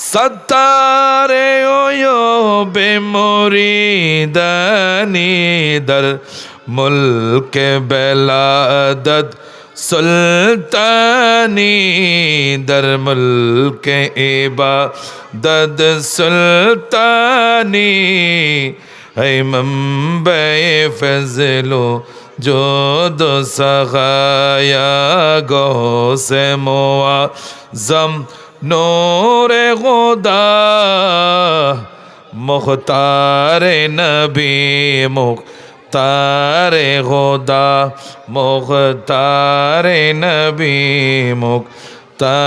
ستارے اویو بے مریدنی در ملک بلادت سلطانی در ملک عبادت سلطانی اے ممبے فضلو جو دو سغایا گو سے موازم নোরে গোদা মুখতারে নবী মুখ তারে গোদা মুখতারে নবী মুখ তা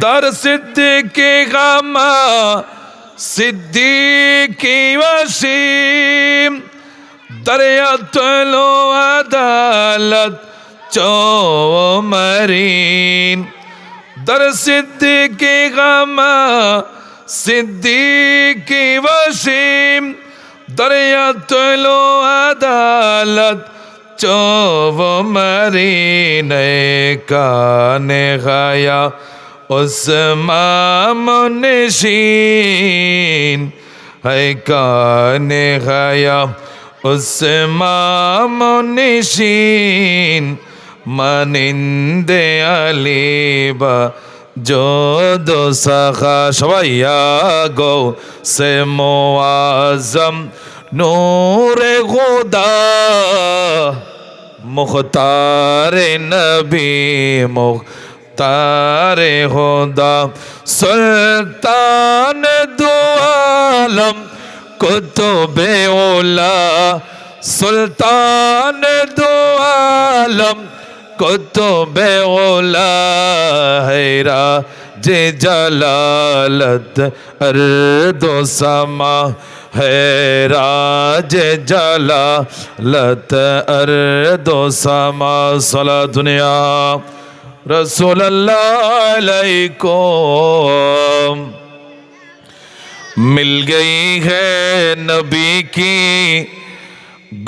দর সিদ্দিকে গামা, সিদ্দিকি ওয়াসিম দরিয়াত লো আদালত চো মরিন در صدیق غما صدیق وشیم دریا تلو عدالت چو مرین کان غیا اسمام نشین ہے کان غیا اسمام نشین মানিন্দে আলিবা, যদো সাখা সবাইয়া গো, সে মোয়াজম নূরে গোদা মুখতারে নবী মুখতারে হোদা, সুলতান দু আলম কুতুবে ওলা সুলতান کتب اولا حیرہ جے جلالت، ارد و سما ہے جے جلالت، ارد و سما صلاة دنیا۔ رسول اللہ علیکم۔ مل گئی ہے نبی کی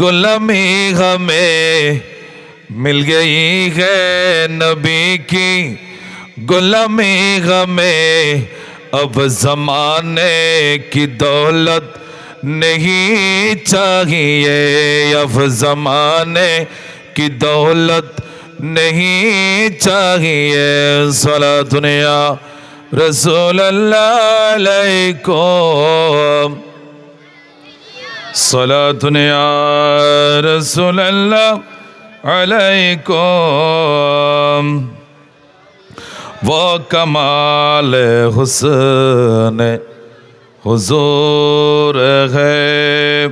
گلمی ہمیں۔ مل گئی ہے نبی کی گلمی غمیں۔ اب زمانے کی دولت نہیں چاہیے۔ اب زمانے کی دولت نہیں چاہیے۔ صلاة دنیا رسول اللہ علیکم۔ صلاة دنیا رسول اللہ علیکم۔ وہ کمال حسن حضور ہے۔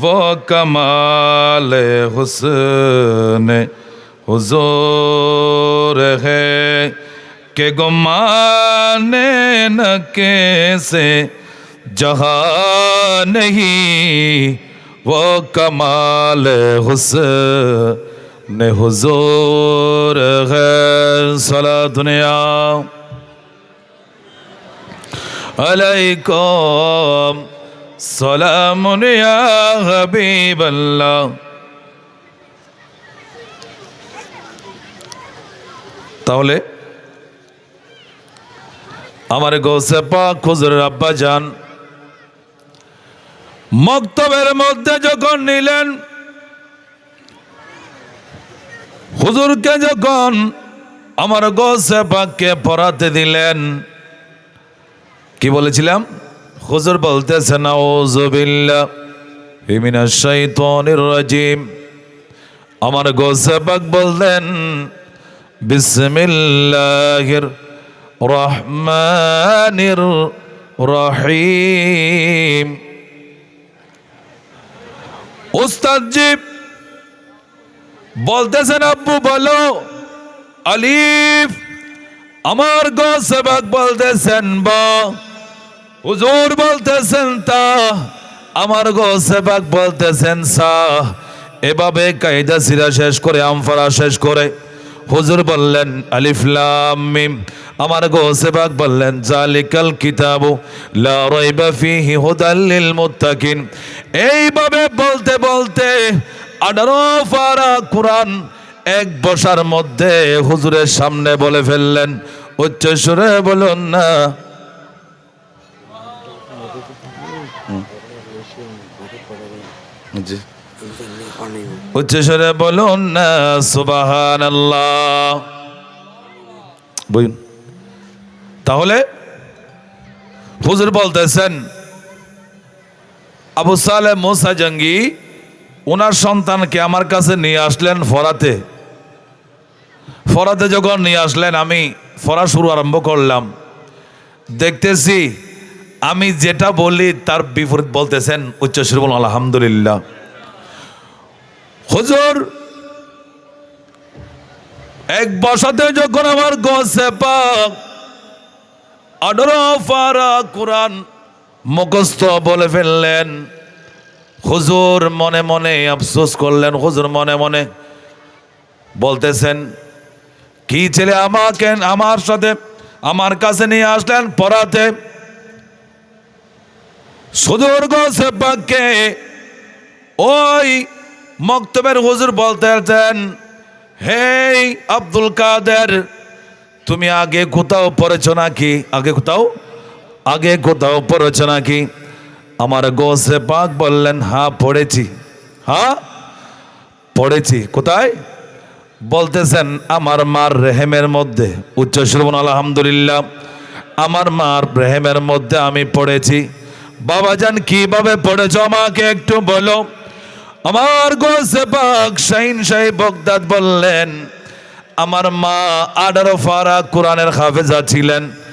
وہ کمال حسن حضور ہے کہ گمان نکے کیسے جہاں نہیں वो कमाल हुसन हुजूर है सला दुनिया अलैकुम सलाम या हबीब अल्लाह তাহলে আমার গোসে পাক হুজুরের আব্বা যান মক্তবের মধ্যে যখন নিলেন, হুজুরকে যখন আমার গোসে পাককে পড়াতে দিলেন, কি বলেছিলাম? হুজুর বলতেছে রাজিম। আমার গোসে পাক বললেন, বিসমিল্লাহির রহমানির রহিম। উস্তাদজি বলতেছেন, আব্বু, বলো। আলিফ, আমার গো সেবক বলতেছেন বা। হুজুর বলতেছেন, তা আমার গো সেবক বলতেছেন সা। এভাবে কায়দা সিরা শেষ করে, আমফারা শেষ করে, হুজুর বললেন, আলিফ লাম মিম, আমার গো সেবক বললেন, জালিকাল কিতাবু লা রাইবা ফিহি হুদাল লিল মুত্তাকিন। এইভাবে বলতে বলতে আঠারো পারা কোরআন এক বসার মধ্যে হুজুরের সামনে বলে ফেললেন। উচ্চ সুরে বলুন না। উচ্চ সুরে বলুন না সুবাহান তাহলে হুজুর বলতেছেন আবু সালে মোসা জঙ্গি ওনার সন্তানকে আমার কাছে নিয়ে আসলেন ফরাতে। ফরাতে যখন নিয়ে আসলেন, আমি ফরা শুরু আরম্ভ করলাম। দেখতেছি, আমি যেটা বলি তার বিপরীত বলতেছেন উচ্চ সুর বলুন আলহামদুলিল্লাহ। হুজুর, এক বসাতে যখন আমার গসে পাক ফারা কোরআন মুখস্থ বলে ফেললেন। হুজুর মনে মনে আফসোস করলেন। হুজুর মনে মনে বলতেছেন, কি ছেলে আমাকে, আমার সাথে, আমার কাছে নিয়ে আসলেন পড়াতে? সুদূর গসে ওই মক্তবের হুজুর বলতেছেন, হেই আব্দুল কাদের, তুমি আগে কোথাও পড়েছ নাকি? আগে কোথাও আগে কোথাও পড়েছ নাকি? আমার গোসে পাক বললেন হ্যাঁ পড়েছি। হ্যাঁ? পড়েছি। কোথায়? বলতেছেন, আমার মার রেহেমের মধ্যে। উচ্চ শ্রবণ আলহামদুলিল্লাহ, আমার মার রেহেমের মধ্যে আমি পড়েছি। বাবাজান কীভাবে পড়েছ? আমাকে একটু বলো। আমার গোসে পাক শাহিন সাহেব বগদাদ বললেন, আমার মা আঠারো ফারা কোরআনের হাফেজা ছিলেন।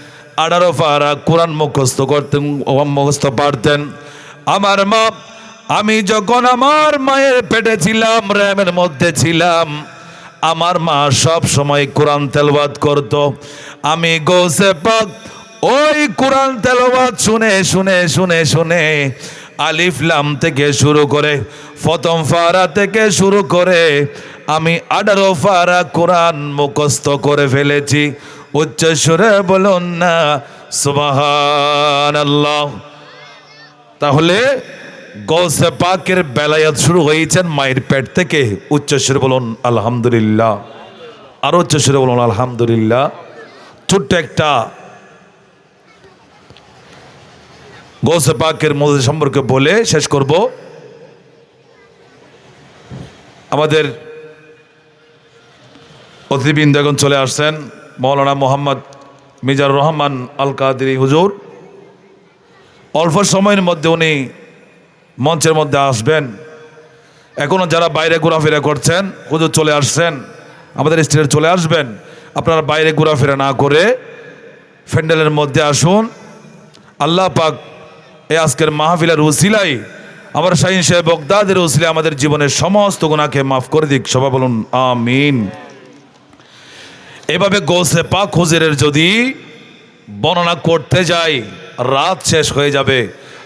আঠারো ফারা কোরআন মুখস্থ করতেন মুখস্থ পারতেন। আমার মা আমি যখন আমার মায়ের পেটে ছিলাম, র্যামের মধ্যে ছিলাম, আমার মা সব সময় কোরআন তেলবাদ করত। আমি গোসে পাক ওই কোরআন তেলবাদ শুনে শুনে শুনে শুনে আলিফলাম থেকে শুরু করে, প্রথম ফারা থেকে শুরু করে আমি আঠারো ফারা কোরআন মুখস্থ করে ফেলেছি। উচ্চ সুরে বলুন না সুবাহান আল্লাহ তাহলে গৌসে পাকের বেলায়াত শুরু হয়েছেন মায়ের পেট থেকে। উচ্চ সুরে বলুন, আলহামদুলিল্লাহ। আর উচ্চ সুরে বলুন, আলহামদুলিল্লাহ। ছোট্ট একটা গৌসে পাকের মধ্যে সম্পর্কে বলে শেষ করব। আমাদের অতিথিবৃন্দ এখন চলে আসছেন। মৌলানা মোহাম্মদ মিজার রহমান আল কাদিরি হুজুর। অল্প সময়ের মধ্যে উনি মঞ্চের মধ্যে আসবেন। এখনও যারা বাইরে ঘোরাফেরা করছেন, হুজুর চলে আসছেন, আমাদের স্টেজে চলে আসবেন। আপনারা বাইরে ঘোরাফেরা না করে ফ্যান্ডেলের মধ্যে আসুন। আল্লাহ পাক এই আজকের মাহফিলের উসিলাই আমার শাহিন সাহেব বগদাদের উসিলে আমাদের জীবনের সমস্ত গুণাকে মাফ করে দিক। সবাই বলুন, আমিন। এভাবে গোসে পাক হুজুরের যদি বর্ণনা করতে যাই, রাত শেষ হয়ে যাবে।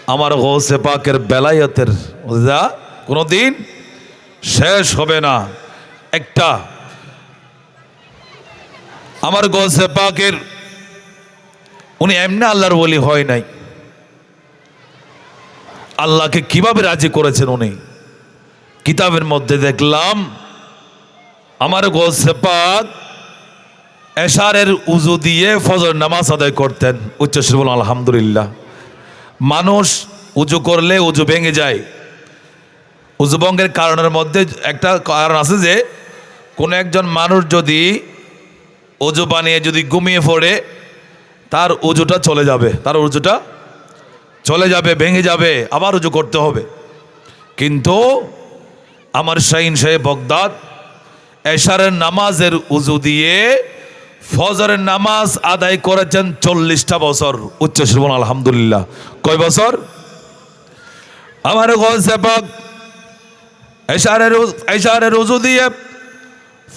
আমার গোসে পাকের বেলায়তের বুঝা কোনো দিন শেষ হবে না। একটা, আমার গোসে পাকের, উনি এমনি আল্লাহর বলি হয় নাই। আল্লাহকে কীভাবে রাজি করেছেন উনি? কিতাবের মধ্যে দেখলাম, আমার গোসে পাক এশারের উজু দিয়ে ফজর নামাজ আদায় করতেন। উচ্চশ্রী বলুন, আলহামদুলিল্লাহ। মানুষ উজু করলে উজু ভেঙে যায়। উজু ভঙ্গের কারণের মধ্যে একটা কারণ আছে যে, কোনো একজন মানুষ যদি উজু বানিয়ে যদি ঘুমিয়ে পড়ে, তার উজুটা চলে যাবে, তার উজুটা চলে যাবে, ভেঙে যাবে, আবার উজু করতে হবে। কিন্তু আমার শাহিন সাহেব বগদাদ, এশারের নামাজের উজু দিয়ে ফজরের নামাজ আদায় করেছেন চল্লিশটা বছর। উচ্চ শ্রবণ আলহামদুলিল্লাহ। কয় বছর? আমার এশারের উজু দিয়ে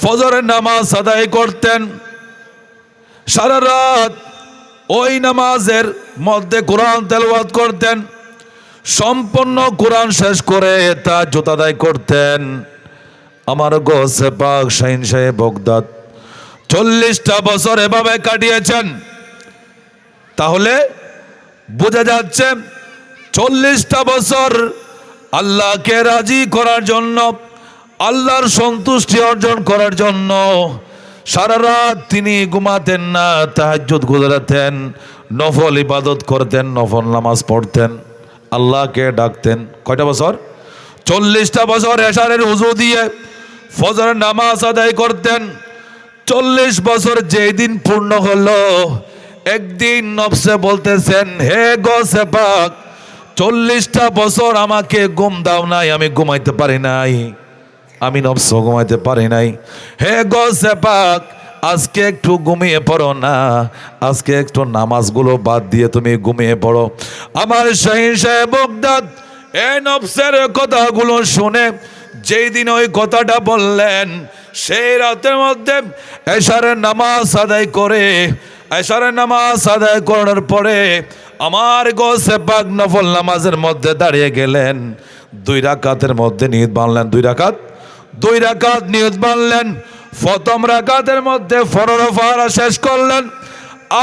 ফজরের নামাজ আদায় করতেন। সারা রাত ওই নামাজের মধ্যে কোরআন তেলবাদ করতেন। সম্পূর্ণ কোরআন শেষ করে তা জোতাদায় করতেন। আমার গোসে পাক শাহিন সাহেব, বগদাদ চল্লিশটা বছর এভাবে কাটিয়েছেন। তাহলে বোঝা যাচ্ছে চল্লিশটা বছর আল্লাহকে রাজি করার জন্য, আল্লাহর সন্তুষ্টি অর্জন করার জন্য সারা রাত তিনি ঘুমাতেন না, তাহাজ্জুদ গুজরাতেন, নফল ইবাদত করতেন, নফল নামাজ পড়তেন, আল্লাহকে ডাকতেন। কয়টা বছর? চল্লিশটা বছর এশারের উজু দিয়ে ফজরের নামাজ আদায় করতেন চল্লিশ বছর যেই দিন পূর্ণ হলো, একদিন নবসে বলতেছেন, হে গো সেপাক, চল্লিশটা বছর আমাকে ঘুম দাও নাই, আমি ঘুমাইতে পারি নাই। আমি নবস ঘুমাইতে পারি নাই। হে গো সেপাক, আজকে একটু ঘুমিয়ে পড়ো না, আজকে একটু নামাজগুলো বাদ দিয়ে তুমি ঘুমিয়ে পড়ো। আমার শাহিন সাহেব এই নবসের কথাগুলো শুনে যেই দিন ওই কথাটা বললেন, সেই রাতের মধ্যে এশারের নামাজ আদায় করে, এশারের নামাজ আদায় করার পরে আমার গোসে পাক নফল নামাজের মধ্যে দাঁড়িয়ে গেলেন। দুই রাকাতের মধ্যে নিয়ত বানলেন দুই রাকাত? দুই রাকাত নিয়ত বানলেন প্রথম রাকাতের মধ্যে ফরর ফারা শেষ করলেন।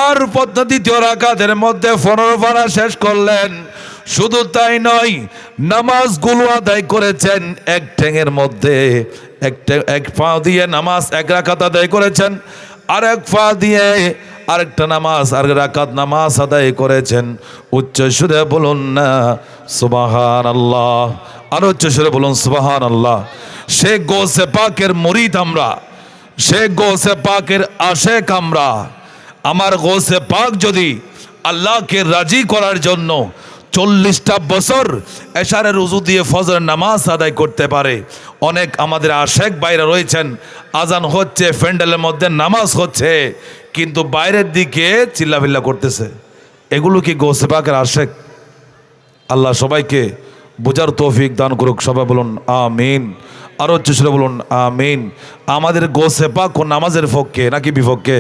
আর দ্বিতীয় রাকাতের মধ্যে ফরর ফারা শেষ করলেন। শুধু তাই নয় নামাজ নামাজগুলো আদায় করেছেন এক ঠ্যাঙের মধ্যে। এক এক পা দিয়ে নামাজ, এক রাকাত আদায় করেছেন আর এক পা দিয়ে আরেকটা নামাজ আর রাকাত নামাজ আদায় করেছেন। উচ্চ সুরে বলুন না সুবাহান আল্লাহ আর উচ্চ সুরে বলুন সুবাহান আল্লাহ সে গোসে পাকের মরিদ আমরা, সে গোসে পাকের আশেক আমরা। আমার গোসে পাক যদি আল্লাহকে রাজি করার জন্য চল্লিশটা বছর এশারের উজু দিয়ে ফজরের নামাজ আদায় করতে পারে। অনেক আমাদের আশেক বাইরে রয়েছেন, আজান হচ্ছে ফ্যান্ডেলের মধ্যে নামাজ হচ্ছে, কিন্তু বাইরের দিকে চিল্লাফিল্লা করতেছে। এগুলো কি গোসে পাকের আশেক? আল্লাহ সবাইকে বোঝার তৌফিক দান করুক, সবাই বলুন আমিন। আরও চুষরে বলুন আমিন। আমাদের গোসে পাক ও নামাজের পক্ষে, নাকি বিপক্ষে?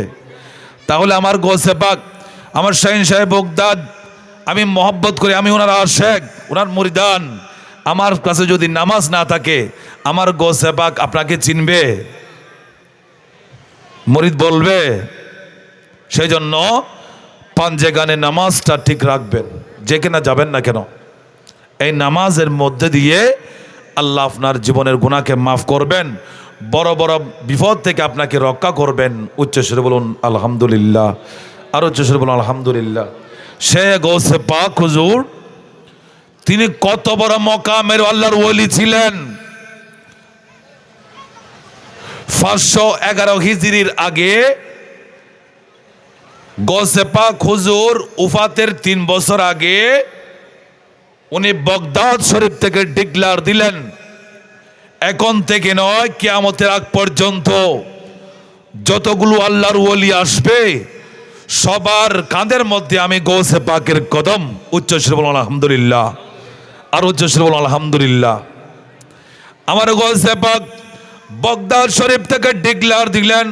তাহলে আমার গোসে পাক, আমার শাহিন সাহেব বগদাদ আমি মহব্বত করি, আমি ওনার আশেক, ওনার মরিদান। আমার কাছে যদি নামাজ না থাকে, আমার গোসে পাক আপনাকে চিনবে। মরিদ বলবে সেই জন্য পাঞ্জে গানে নামাজটা ঠিক রাখবেন যেখানে যাবেন না কেন। এই নামাজের মধ্যে দিয়ে আল্লাহ আপনার জীবনের গুণাকে মাফ করবেন, বড় বড় বিপদ থেকে আপনাকে রক্ষা করবেন। উচ্চস্বরে বলুন, আলহামদুলিল্লাহ। আর উচ্চস্বরে বলুন, আলহামদুলিল্লাহ। সে গৌসে পাক হুজুর, তিনি কত বড় মকামের আল্লাহর ওলি ছিলেন। পাঁচশো এগারো হিজড়ির আগে গোসেপা খুজুর উফাতের তিন বছর আগে উনি বগদাদ শরীফ থেকে ডিক্লার দিলেন, এখন থেকে নয়, কিয়ামতের আগ পর্যন্ত যতগুলো আল্লাহর ওলি আসবে সবার কাঁধের মধ্যে আমি গৌসে পাকের কদম। উচ্চ বলুন, আলহামদুলিল্লাহ। আর উচ্চ বলুন, আলহামদুলিল্লাহ। আমার গৌসে পাক বগদাদ শরীফ থেকে ডিক্লার দিলেন,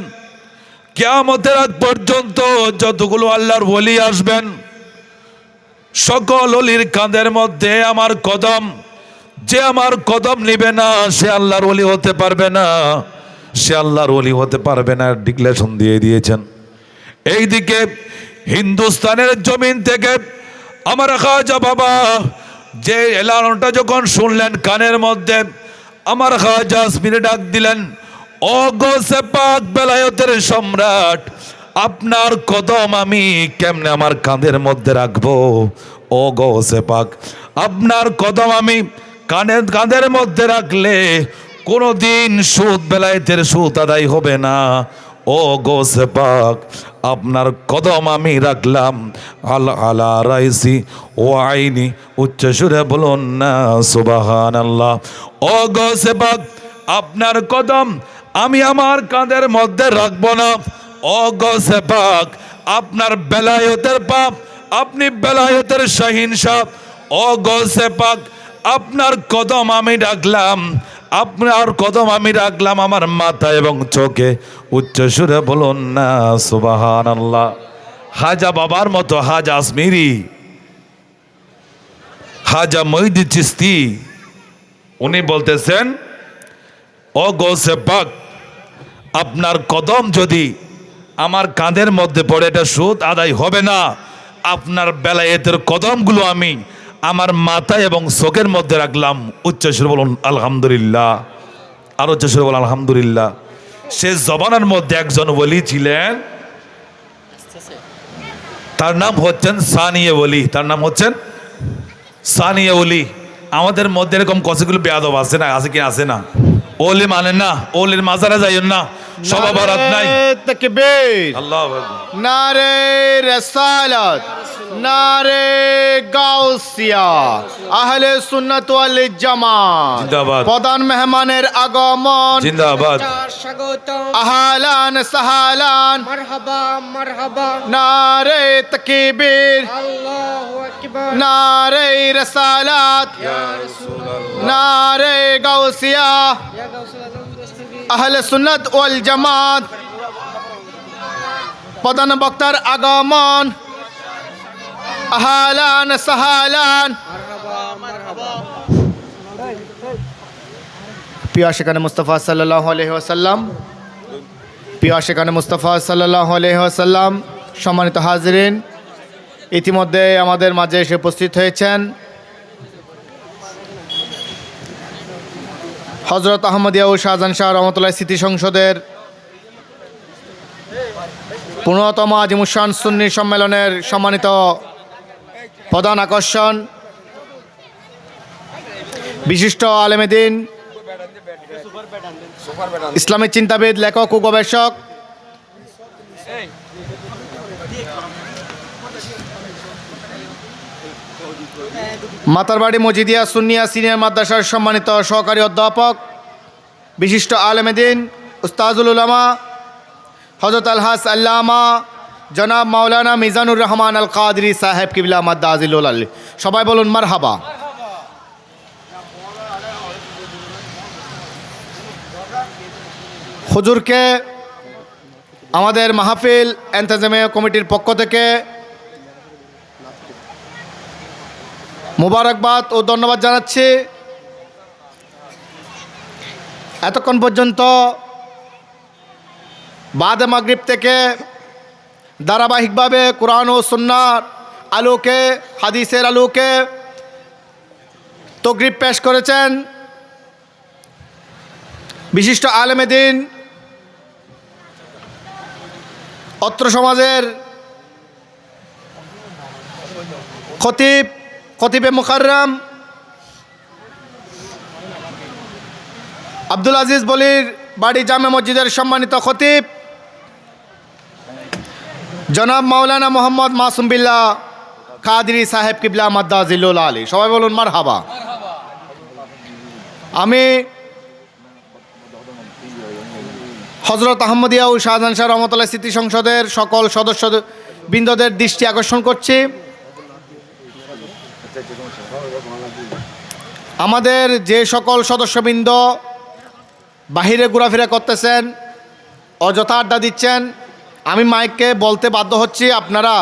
কেয়ামতের আগ পর্যন্ত যতগুলো আল্লাহর ওলি আসবেন, সকল অলির কাঁধের মধ্যে আমার কদম, যে আমার কদম নিবে না, সে আল্লাহর ওলি হতে পারবে না, সে আল্লাহর ওলি হতে পারবে না ডিক্লেশন দিয়ে দিয়েছেন। এইদিকে হিন্দুস্তানের জমিন থেকে আমার খাজা বাবা যে এলানটা যখন শুনলেন, কানের মধ্যে আমার খাজা আসমিনে ডাক দিলেন ও গোসে পাক বেলায়তের সম্রাট, আপনার কদম আমি কেমনে আমার কাঁধের মধ্যে রাখব? ও গোসে পাক, আপনার কদম আমি কানের কাঁধের মধ্যে রাখলে কোনো দিন সুদ বেলায়েতের সুদ আদায় হবে না। ও গোসে পাক আপনার কদম আমি রাখলাম। আল আলা রাইসি ও আইনি উচ্চ সুরে বলুন না সুবাহান আল্লাহ ও গোসে আপনার কদম আমি আমার কাঁধের মধ্যে রাখব না। ও গোসে পাক আপনার বেলায়তের পাপ, আপনি বেলায়তের শাহিন সাপ ও গোসে আপনার কদম আমি রাখলাম। আপনার কদম আমি রাখলাম আমার মাথা এবং চোখে। উচ্চ সুরে বলুন না সুবাহান আল্লাহ হাজা বাবার মতো, হাজা আসমিরি হাজা মহিদি চিস্তি উনি বলতেছেন ও গৌসে পাক আপনার কদম যদি আমার কাঁধের মধ্যে পড়ে, এটা সুদ আদায় হবে না। আপনার বেলায়েতের কদমগুলো আমি আমার মাথায় এবং চোখের মধ্যে রাখলাম উচ্চস্বর বলুন আলহামদুলিল্লাহ। আর উচ্চস্বর বলুন আলহামদুলিল্লাহ। সে জবানের মধ্যে একজন ওলি ছিলেন। তার নাম হচ্ছেন সানিয়ে ওলি। তার নাম হচ্ছেন সানিয়ে ওলি। আমাদের মধ্যে এরকম কতগুলো বেয়াদব আছে না আছে কি আছে না? ওলি মানেন না ওলির মাজারে যাইয়েন না সবা বরাত নাই। তকবীর। আল্লাহ নারে রসালত। নারে গাউসিয়া আহলে সুন্নাত ওয়াল জামাত জিন্দাবাদ। প্রধান মেহমানের আগমন। জিন্দাবাদ। আহালান সাহালান। মারহাবা মারহাবা। নারে তকবীর। আল্লাহু আকবার। নারে রসালাত। নারে গাউসিয়া। ইয়া গাউসুল আজম দস্তগীর আহলে সুন্নাত ওয়াল জামাত। প্রধান বক্তার আগমন। মারহাবা মারহাবা প্রিয় মুস্তফা সাল্লাহ আলহি আসাল্লাম প্রিয় আশিকানে মুস্তফা সাল্লাহ আলহি আসাল্লাম সম্মানিত হাজরিন, ইতিমধ্যে আমাদের মাঝে এসে উপস্থিত হয়েছেন হজরত আহমদিয়া ও শাহজাহান শাহ রহমতুল্লাহ স্মৃতি সংসদের পনেরোতম আজিমুসান সুন্নি সম্মেলনের সম্মানিত প্রধান আকর্ষণ। বিশিষ্ট আলেমেদিন ইসলামের চিন্তাবিদ, লেখক ও গবেষক। মাতারবাড়ি মজিদিয়া সুনিয়া সিনিয়র মাদ্রাসার সম্মানিত সহকারী অধ্যাপক, বিশিষ্ট আলমেদিন উস্তাজুল উলামা হজরত আলহাস আল্লামা জনাব মাওলানা মিজানুর রহমান আল কাদরি সাহেব কিবলা মাদ্দা আজিলুল আলী। সবাই বলুন মার হাবা হুজুরকে আমাদের মাহফিল এন্তাজামে কমিটির পক্ষ থেকে মুবারকবাদ ও ধন্যবাদ জানাচ্ছি। এতক্ষণ পর্যন্ত বাদে মাগরিব থেকে ধারাবাহিকভাবে কোরআন ও সুন্নার আলোকে, হাদিসের আলোকে তগ্রিব পেশ করেছেন বিশিষ্ট আলেমেদিন অত্র সমাজের খতিব, খতিবে মুখাররাম আব্দুল আজিজ বলির বাড়ি জামে মসজিদের সম্মানিত খতিব জনাব মাওলানা মোহাম্মদ মাসুম বিল্লাহ কাদরি সাহেব কিবলা মাদ্দাজিল্লুল আলী। সবাই বলুন মার হাবা আমি হজরত আহমদিয়া ও শাহজাহান শাহ রহমতুল্লাহ স্মৃতি সংসদের সকল সদস্য বৃন্দদের দৃষ্টি আকর্ষণ করছি। আমাদের যে সকল সদস্যবৃন্দ বাহিরে ঘোরাফেরা করতেছেন, অযথা আড্ডা দিচ্ছেন আমি মাইককে বলতে বাধ্য হচ্ছি, আপনারা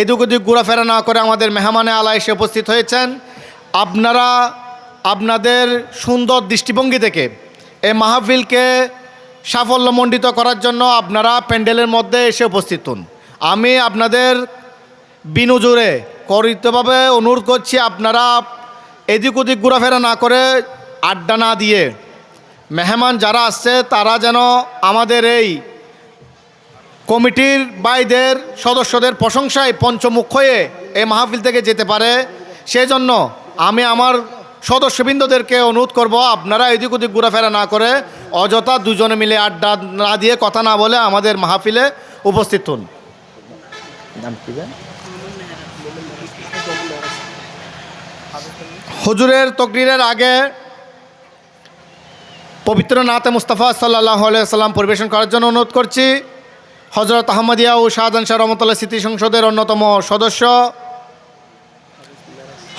এদিক ওদিক ঘোরাফেরা না করে আমাদের মেহমানে আলা এসে উপস্থিত হয়েছেন। আপনারা আপনাদের সুন্দর দৃষ্টিভঙ্গি থেকে এই মাহফিলকে সাফল্যমণ্ডিত করার জন্য আপনারা প্যান্ডেলের মধ্যে এসে উপস্থিত হন। আমি আপনাদের বিনুজুরে করিতভাবে অনুরোধ করছি, আপনারা এদিক ওদিক ঘোরাফেরা না করে আড্ডা না দিয়ে মেহমান যারা আসছে, তারা যেন আমাদের এই কমিটির বাইদের সদস্যদের প্রশংসায় পঞ্চমুখ হয়ে এই মাহফিল থেকে যেতে পারে। সেই জন্য আমি আমার সদস্যবৃন্দদেরকে অনুরোধ করব আপনারা এদিক ওদিক ঘোরাফেরা না করে অযথা দুজনে মিলে আড্ডা না দিয়ে কথা না বলে আমাদের মাহফিলে উপস্থিত হন। হজুরের তকরিরের আগে পবিত্র নাতে মুস্তাফা সাল্লাহ আলিয়া সাল্লাম পরিবেশন করার জন্য অনুরোধ করছি। হজরত আহমদিয়া ও শাহজান শাহ রহমতুল্লাহ স্মৃতি সংসদের অন্যতম সদস্য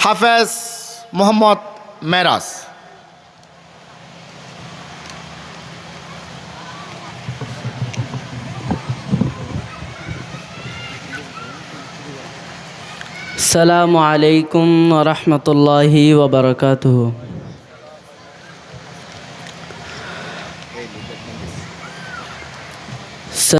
হাফেজ মোহাম্মদ মেরাজ। সালামু আলাইকুম রহমতুল্লাহি ওবরকাতহ